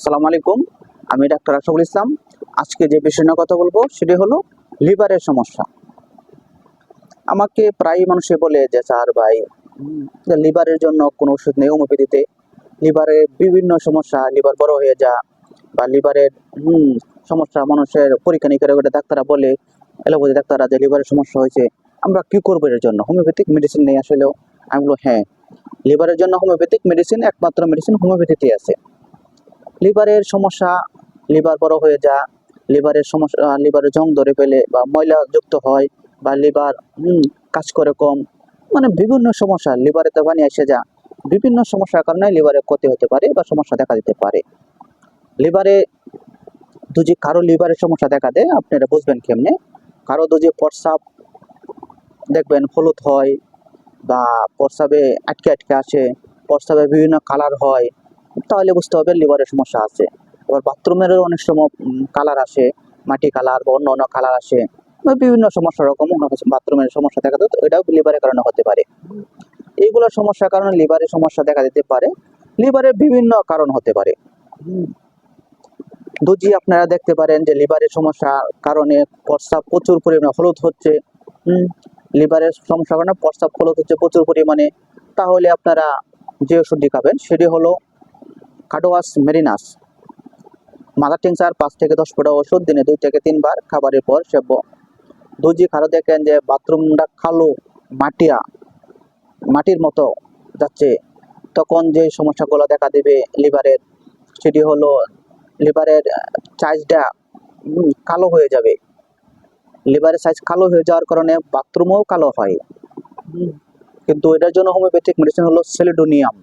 আসসালামু আলাইকুম। আমি ডাক্তার আশফুল ইসলাম। আজকে যে বিষয় নিয়ে কথা বলব, সেটি হলো লিভারের সমস্যা। আমাকে প্রায় মানুষে বলে যে, স্যার ভাই লিভারের জন্য কোনো ওষুধ নেই হোমিওপ্যাথিতে। লিভারে বিভিন্ন সমস্যা, লিভার বড় হয়ে যা বা লিভারের সমস্যা মানুষের পরীক্ষা নিরীক্ষা ডাক্তাররা বলে এলোপ্যাথি ডাক্তাররা যে লিভারের সমস্যা হয়েছে, আমরা কি করব এর জন্য? হোমিওপ্যাথিক মেডিসিন নেই আসলেও? আমি বলব হ্যাঁ লিভারের জন্য হোমিওপ্যাথিক মেডিসিন, একমাত্র মেডিসিন হোমিওপ্যাথিতে আছে। লিভারের সমস্যা, লিভার বড় হয়ে যা, লিভারের সমস্যা লিভারে জং ধরে ফেলে বা ময়লা যুক্ত হয় বা লিভার কাজ করে কম মানে বিভিন্ন সমস্যা লিভারেতে পানি এসে যা, বিভিন্ন সমস্যার কারণে লিভারে ক্ষতি হতে পারে বা সমস্যা দেখা দিতে পারে। লিভারে দুজি কারও লিভারের সমস্যা দেখা দেয়, আপনারা বুঝবেন কেমনে? কারও যদি প্রস্রাব দেখবেন হলুদ হয় বা প্রস্রাবে আটকে আটকে আসে, প্রস্রাবে বিভিন্ন কালার হয় তাহলে বুঝতে হবে লিভারের সমস্যা আছে। আবার বাথরুমেরও অনেক সময় কালার আসে, মাটি কালার বা অন্য অন্য কালার আসে বিভিন্ন সমস্যা রকম বাথরুমের সমস্যা দেখা দেয় এটাও লিভারের কারণে হতে পারে। এইগুলো সমস্যার কারণে লিভারের সমস্যা দেখা দিতে পারে। লিভারের বিভিন্ন কারণ হতে পারে। দুজি আপনারা দেখতে পারেন যে লিভারের সমস্যার কারণে প্রস্রাব প্রচুর পরিমাণে হলুদ হচ্ছে। লিভারের সমস্যার কারণে প্রস্রাব হলুদ হচ্ছে প্রচুর পরিমাণে। তাহলে আপনারা যে ওষুধটি খাবেন, সেটি হলো কাডোয়াস মেরিনাস। মাদার টিংসার পাঁচ থেকে দশ ফোঁটা ওষুধ, দিনে দুই থেকে তিনবার খাবারের পর সেব্য দুজি খারো দেখেন যে বাথরুমটা খালো, মাটিয়া, মাটির মতো যাচ্ছে। তখন যে সমস্যাগুলো দেখা দেবে লিভারের, সেটি হলো লিভারের সাইজটা কালো হয়ে যাবে। লিভারের সাইজ কালো হয়ে যাওয়ার কারণে বাথরুমও কালো হয়। কিন্তু এটার জন্য হোমিওপ্যাথিক মেডিসিন হলো সেলিডোনিয়াম।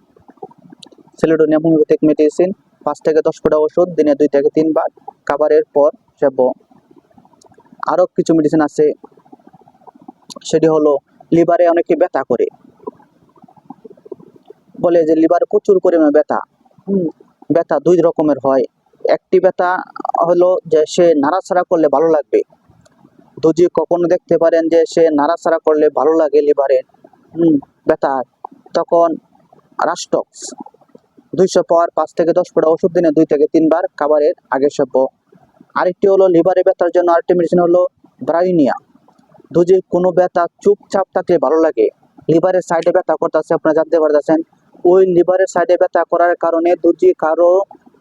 সেলিডোনিয়াম হোমিওপ্যাথিক মেডিসিন পাঁচ থেকে দশ ফোঁটা ওষুধ দিনে দুই থেকে তিনবার। খাবারের পর সেব্য আরও কিছু মেডিসিন আছে সেটি হলো লিভারে অনেকে ব্যথা করে। বলে যে লিভারে প্রচুর পরিমাণে ব্যথা। ব্যথা দুই রকমের হয়। একটি ব্যথা হলো যে সে নাড়াছাড়া করলে ভালো লাগবে। দুজি কখনো দেখতে পারেন যে সে নাড়াছাড়া করলে ভালো লাগে লিভারে। হুম, ব্যথা। তখন রাস্টক্স দুইশো পাওয়ার পাঁচ থেকে দশ ফোঁটা ওষুধ দিনে দুই থেকে তিনবার খাবারের আগে সেব্য আরেকটি হলো লিভারে ব্যথার জন্য আরেকটি মেডিসিন হলো ব্রাইনিয়া। দুজি কোনো ব্যথা চুপচাপ থাকলে ভালো লাগে। লিভারের সাইডে ব্যথা করতেছে, আপনারা জানতে পারতেছেন। ওই লিভারের সাইডে ব্যথা করার কারণে দুজি কারও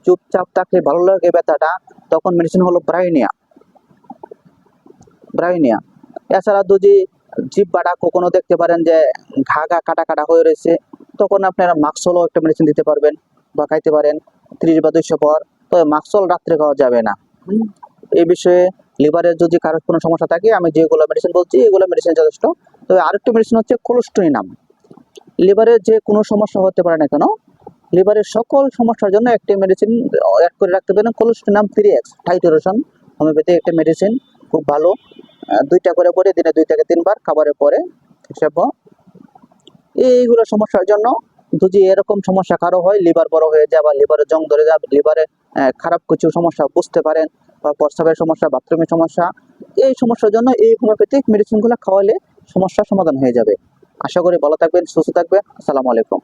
চুপচাপ থাকলে ভালো লাগে ব্যথাটা, তখন মেডিসিন হলো ব্রাইনিয়া। ব্রাইনিয়া। এছাড়া দুজি জিভ বাটা কখনো দেখতে পারেন যে ঘা ঘা কাটা কাটা হয়ে রয়েছে, তখন আপনারা মাক্সলও একটা মেডিসিন দিতে পারবেন বা খাইতে পারেন, ত্রিশ বা দুইশো পর, তবে মাক্সল রাত্রে খাওয়া যাবে না। এই বিষয়ে লিভারের যদি কারোর কোনো সমস্যা থাকে, আমি যেগুলো মেডিসিন বলছি, এগুলো মেডিসিন যথেষ্ট। তবে আরেকটি মেডিসিন হচ্ছে কোলেস্টোনিনাম লিভারের যে কোনো সমস্যা হতে পারে না কেন, লিভারের সকল সমস্যার জন্য একটি মেডিসিন অ্যাড করে রাখতে পারেন কোলেস্টোনাম থ্রি এক্স টাইটোরেশন হোমিওপ্যাথি একটি মেডিসিন খুব ভালো। দুইটা করে পরে, দিনে দুই থেকে তিনবার খাবারের পরে হিসাব এইগুলো সমস্যার জন্য যদি এরকম সমস্যা কারও হয়, লিভার বড় হয়ে যায় বা লিভারে জং ধরে যায়, লিভারে খারাপ কিছু সমস্যা বুঝতে পারেন বা প্রস্রাবের সমস্যা, বাথরুমের সমস্যা, এই সমস্যার জন্য এই হোমিওপ্যাথিক মেডিসিনগুলো খাওয়ালে সমস্যার সমাধান হয়ে যাবে। আশা করি ভালো থাকবেন, সুস্থ থাকবেন। আসসালামু আলাইকুম।